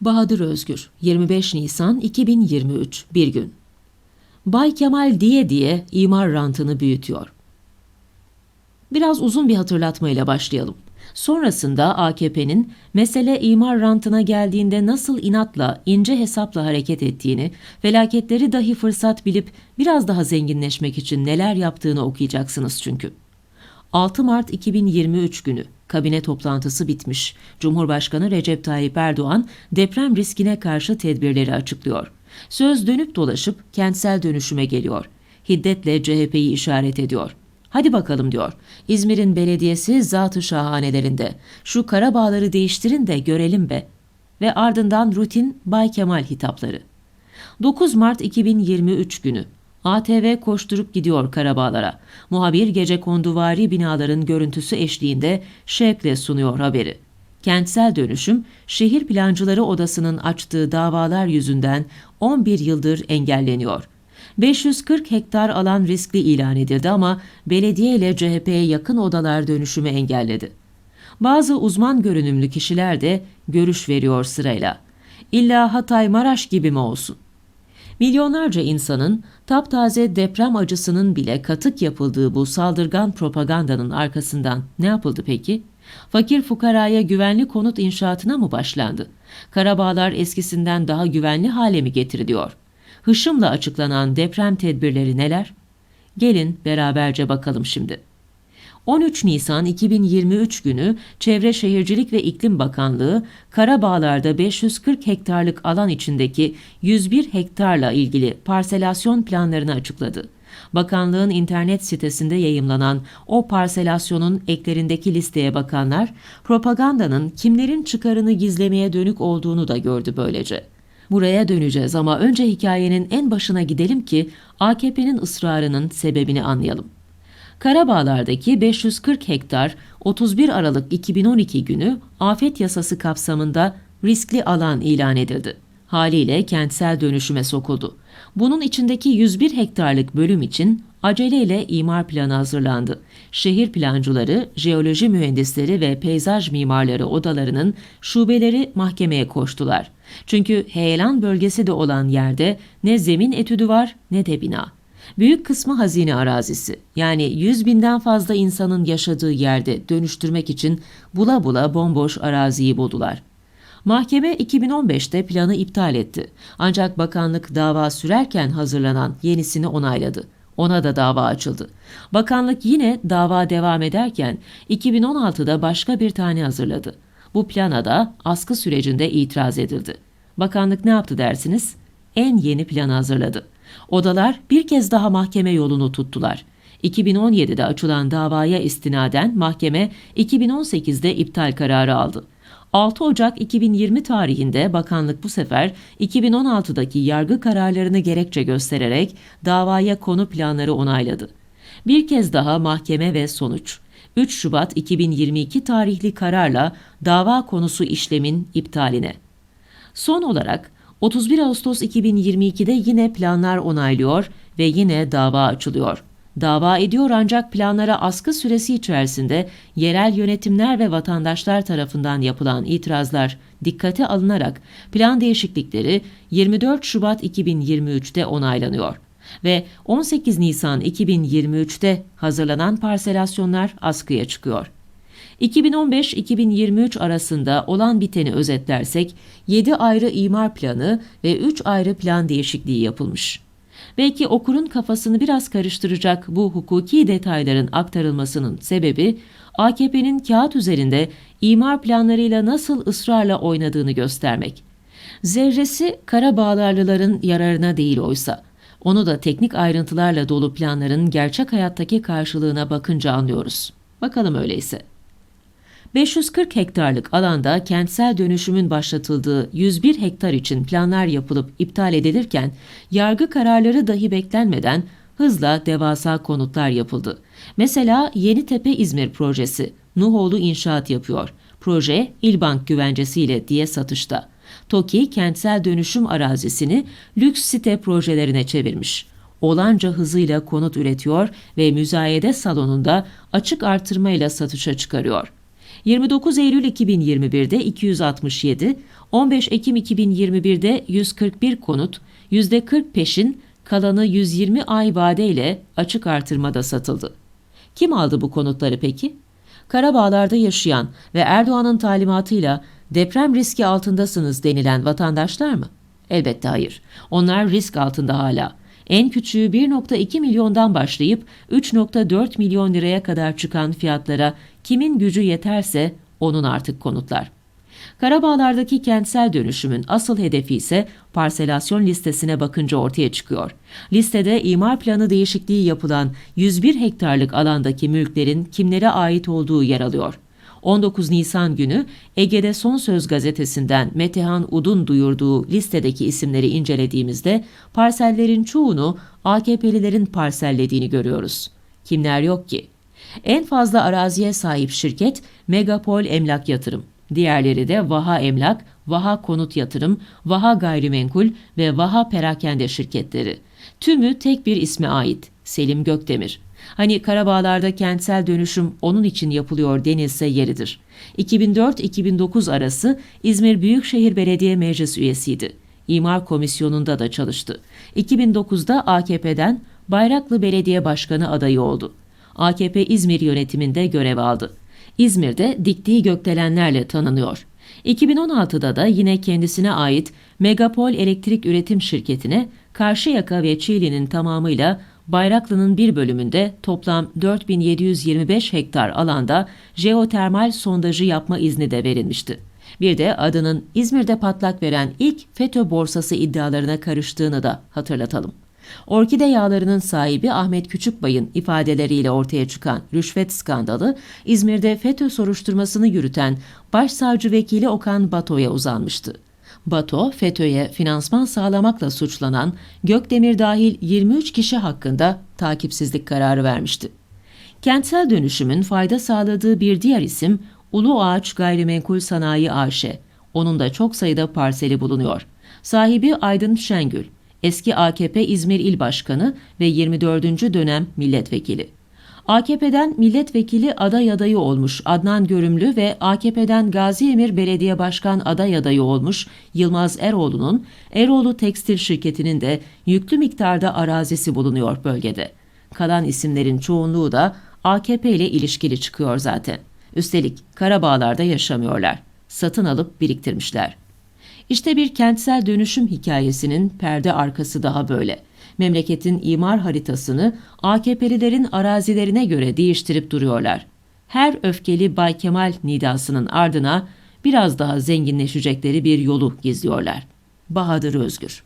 Bahadır Özgür, 25 Nisan 2023, bir gün. Bay Kemal diye diye imar rantını büyütüyor. Biraz uzun bir hatırlatmayla başlayalım. Sonrasında AKP'nin mesele imar rantına geldiğinde nasıl inatla, ince hesapla hareket ettiğini, felaketleri dahi fırsat bilip biraz daha zenginleşmek için neler yaptığını okuyacaksınız çünkü. 6 Mart 2023 günü kabine toplantısı bitmiş. Cumhurbaşkanı Recep Tayyip Erdoğan deprem riskine karşı tedbirleri açıklıyor. Söz dönüp dolaşıp kentsel dönüşüme geliyor. Hiddetle CHP'yi işaret ediyor. Hadi bakalım diyor. İzmir'in belediyesi zatı şahanelerinde. Şu kara bağları değiştirin de görelim be. Ve ardından rutin Bay Kemal hitapları. 9 Mart 2023 günü ATV koşturup gidiyor Karabağlar'a. Muhabir gece konduvari binaların görüntüsü eşliğinde şevkle sunuyor haberi. Kentsel dönüşüm, şehir plancıları odasının açtığı davalar yüzünden 11 yıldır engelleniyor. 540 hektar alan riskli ilan edildi ama belediye ile CHP'ye yakın odalar dönüşümü engelledi. Bazı uzman görünümlü kişiler de görüş veriyor sırayla. İlla Hatay Maraş gibi mi olsun? Milyonlarca insanın taptaze deprem acısının bile katık yapıldığı bu saldırgan propagandanın arkasından ne yapıldı peki? Fakir fukaraya güvenli konut inşaatına mı başlandı? Karabağlar eskisinden daha güvenli hale mi getiriliyor? Hışımla açıklanan deprem tedbirleri neler? Gelin beraberce bakalım şimdi. 13 Nisan 2023 günü Çevre Şehircilik ve İklim Bakanlığı Karabağlar'da 540 hektarlık alan içindeki 101 hektarla ilgili parselasyon planlarını açıkladı. Bakanlığın internet sitesinde yayımlanan o parselasyonun eklerindeki listeye bakanlar propagandanın kimlerin çıkarını gizlemeye dönük olduğunu da gördü böylece. Buraya döneceğiz ama önce hikayenin en başına gidelim ki AKP'nin ısrarının sebebini anlayalım. Karabağlar'daki 540 hektar 31 Aralık 2012 günü afet yasası kapsamında riskli alan ilan edildi. Haliyle kentsel dönüşüme sokuldu. Bunun içindeki 101 hektarlık bölüm için aceleyle imar planı hazırlandı. Şehir plancıları, jeoloji mühendisleri ve peyzaj mimarları odalarının şubeleri mahkemeye koştular. Çünkü heyelan bölgesi de olan yerde ne zemin etüdü var ne de bina. Büyük kısmı hazine arazisi. Yani 100 binden fazla insanın yaşadığı yerde dönüştürmek için bula bula bomboş araziyi buldular. Mahkeme 2015'te planı iptal etti. Ancak bakanlık dava sürerken hazırlanan yenisini onayladı. Ona da dava açıldı. Bakanlık yine dava devam ederken 2016'da başka bir tane hazırladı. Bu plana da askı sürecinde itiraz edildi. Bakanlık ne yaptı dersiniz? En yeni planı hazırladı. Odalar bir kez daha mahkeme yolunu tuttular. 2017'de açılan davaya istinaden mahkeme 2018'de iptal kararı aldı. 6 Ocak 2020 tarihinde bakanlık bu sefer 2016'daki yargı kararlarını gerekçe göstererek davaya konu planları onayladı. Bir kez daha mahkeme ve sonuç. 3 Şubat 2022 tarihli kararla dava konusu işlemin iptaline. Son olarak 31 Ağustos 2022'de yine planlar onaylıyor ve yine dava açılıyor. Dava ediyor ancak planlara askı süresi içerisinde yerel yönetimler ve vatandaşlar tarafından yapılan itirazlar dikkate alınarak plan değişiklikleri 24 Şubat 2023'te onaylanıyor ve 18 Nisan 2023'te hazırlanan parselasyonlar askıya çıkıyor. 2015-2023 arasında olan biteni özetlersek 7 ayrı imar planı ve 3 ayrı plan değişikliği yapılmış. Belki okurun kafasını biraz karıştıracak bu hukuki detayların aktarılmasının sebebi AKP'nin kağıt üzerinde imar planlarıyla nasıl ısrarla oynadığını göstermek. Zerresi Karabağlarlıların yararına değil oysa. Onu da teknik ayrıntılarla dolu planların gerçek hayattaki karşılığına bakınca anlıyoruz. Bakalım öyleyse. 540 hektarlık alanda kentsel dönüşümün başlatıldığı 101 hektar için planlar yapılıp iptal edilirken yargı kararları dahi beklenmeden hızla devasa konutlar yapıldı. Mesela Yenitepe İzmir projesi Nuhoğlu inşaat yapıyor. Proje İlbank güvencesiyle diye satışta. TOKİ kentsel dönüşüm arazisini lüks site projelerine çevirmiş. Olanca hızıyla konut üretiyor ve müzayede salonunda açık artırmayla satışa çıkarıyor. 29 Eylül 2021'de 267, 15 Ekim 2021'de 141 konut, %40 peşin, kalanı 120 ay vadeyle açık artırmada satıldı. Kim aldı bu konutları peki? Karabağlar'da yaşayan ve Erdoğan'ın talimatıyla deprem riski altındasınız denilen vatandaşlar mı? Elbette hayır. Onlar risk altında hala. En küçüğü 1.2 milyondan başlayıp 3.4 milyon liraya kadar çıkan fiyatlara kimin gücü yeterse onun artık konutlar. Karabağlar'daki kentsel dönüşümün asıl hedefi ise parselasyon listesine bakınca ortaya çıkıyor. Listede imar planı değişikliği yapılan 101 hektarlık alandaki mülklerin kimlere ait olduğu yer alıyor. 19 Nisan günü Ege'de Son Söz gazetesinden Metehan Ud'un duyurduğu listedeki isimleri incelediğimizde parsellerin çoğunu AKP'lilerin parsellediğini görüyoruz. Kimler yok ki? En fazla araziye sahip şirket Megapol Emlak Yatırım. Diğerleri de Vaha Emlak, Vaha Konut Yatırım, Vaha Gayrimenkul ve Vaha Perakende şirketleri. Tümü tek bir isme ait, Selim Gökdemir. Hani Karabağlar'da kentsel dönüşüm onun için yapılıyor denilse yeridir. 2004-2009 arası İzmir Büyükşehir Belediye Meclis üyesiydi. İmar Komisyonu'nda da çalıştı. 2009'da AKP'den Bayraklı Belediye Başkanı adayı oldu. AKP İzmir yönetiminde görev aldı. İzmir'de diktiği gökdelenlerle tanınıyor. 2016'da da yine kendisine ait Megapol Elektrik Üretim Şirketi'ne Karşıyaka ve Çiğli'nin tamamıyla Bayraklı'nın bir bölümünde toplam 4725 hektar alanda jeotermal sondajı yapma izni de verilmişti. Bir de adının İzmir'de patlak veren ilk FETÖ borsası iddialarına karıştığını da hatırlatalım. Orkide yağlarının sahibi Ahmet Küçükbay'ın ifadeleriyle ortaya çıkan rüşvet skandalı, İzmir'de FETÖ soruşturmasını yürüten Başsavcı Vekili Okan Bato'ya uzanmıştı. Bato, FETÖ'ye finansman sağlamakla suçlanan Gökdemir dahil 23 kişi hakkında takipsizlik kararı vermişti. Kentsel dönüşümün fayda sağladığı bir diğer isim Ulu Ağaç Gayrimenkul Sanayi AŞ. Onun da çok sayıda parseli bulunuyor. Sahibi Aydın Şengül, eski AKP İzmir İl Başkanı ve 24. dönem milletvekili. AKP'den milletvekili aday adayı olmuş Adnan Görümlü ve AKP'den Gazi Emir Belediye Başkan aday adayı olmuş Yılmaz Eroğlu'nun Eroğlu Tekstil Şirketi'nin de yüklü miktarda arazisi bulunuyor bölgede. Kalan isimlerin çoğunluğu da AKP ile ilişkili çıkıyor zaten. Üstelik Karabağlar'da yaşamıyorlar. Satın alıp biriktirmişler. İşte bir kentsel dönüşüm hikayesinin perde arkası daha böyle. Memleketin imar haritasını AKP'lilerin arazilerine göre değiştirip duruyorlar. Her öfkeli Bay Kemal nidasının ardına biraz daha zenginleşecekleri bir yolu gizliyorlar. Bahadır Özgür